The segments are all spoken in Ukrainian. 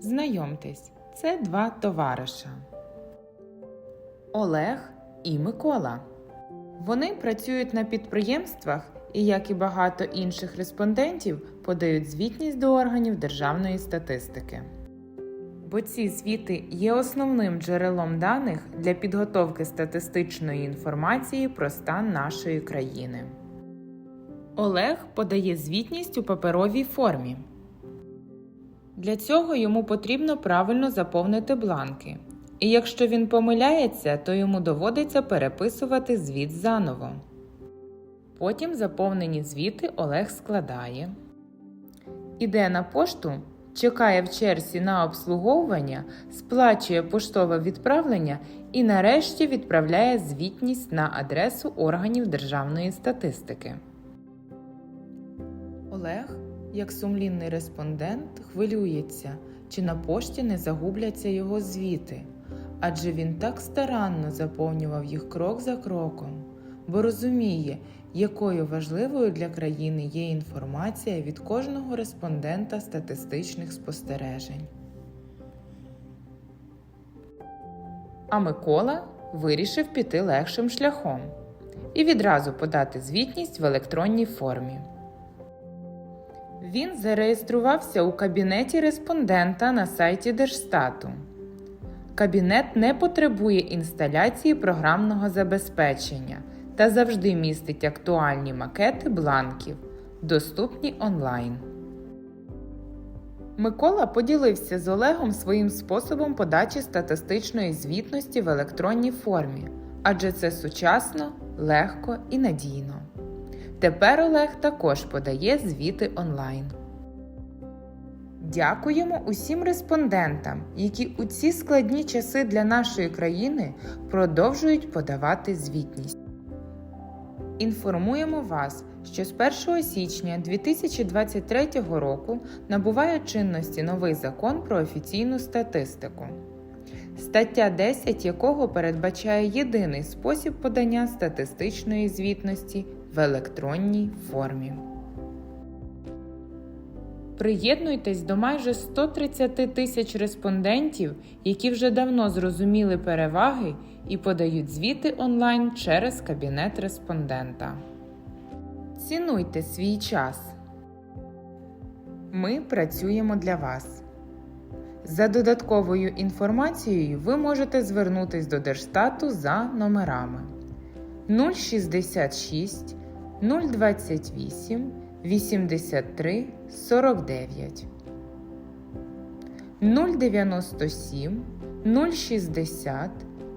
Знайомтесь, це два товариша Олег і Микола. Вони працюють на підприємствах і, як і багато інших респондентів, подають звітність до органів державної статистики. Бо ці звіти є основним джерелом даних для підготовки статистичної інформації про стан нашої країни. Олег подає звітність у паперовій формі. Для цього йому потрібно правильно заповнити бланки. І якщо він помиляється, то йому доводиться переписувати звіт заново. Потім заповнені звіти Олег складає, іде на пошту, чекає в черзі на обслуговування, сплачує поштове відправлення і нарешті відправляє звітність на адресу органів державної статистики. Олег, як сумлінний респондент, хвилюється, чи на пошті не загубляться його звіти, адже він так старанно заповнював їх крок за кроком, бо розуміє, якою важливою для країни є інформація від кожного респондента статистичних спостережень. А Микола вирішив піти легшим шляхом і відразу подати звітність в електронній формі. Він зареєструвався у кабінеті респондента на сайті Держстату. Кабінет не потребує інсталяції програмного забезпечення та завжди містить актуальні макети бланків, доступні онлайн. Микола поділився з Олегом своїм способом подачі статистичної звітності в електронній формі, адже це сучасно, легко і надійно. Тепер Олег також подає звіти онлайн. Дякуємо усім респондентам, які у ці складні часи для нашої країни продовжують подавати звітність. Інформуємо вас, що з 1 січня 2023 року набуває чинності новий закон про офіційну статистику, стаття 10 якого передбачає єдиний спосіб подання статистичної звітності в електронній формі. Приєднуйтесь до майже 130 тисяч респондентів, які вже давно зрозуміли переваги і подають звіти онлайн через кабінет респондента. Цінуйте свій час. Ми працюємо для вас. За додатковою інформацією ви можете звернутись до Держстату за номерами 066 028 83 49 097 060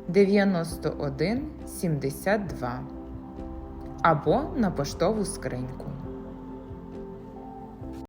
91 72 або на поштову скриньку.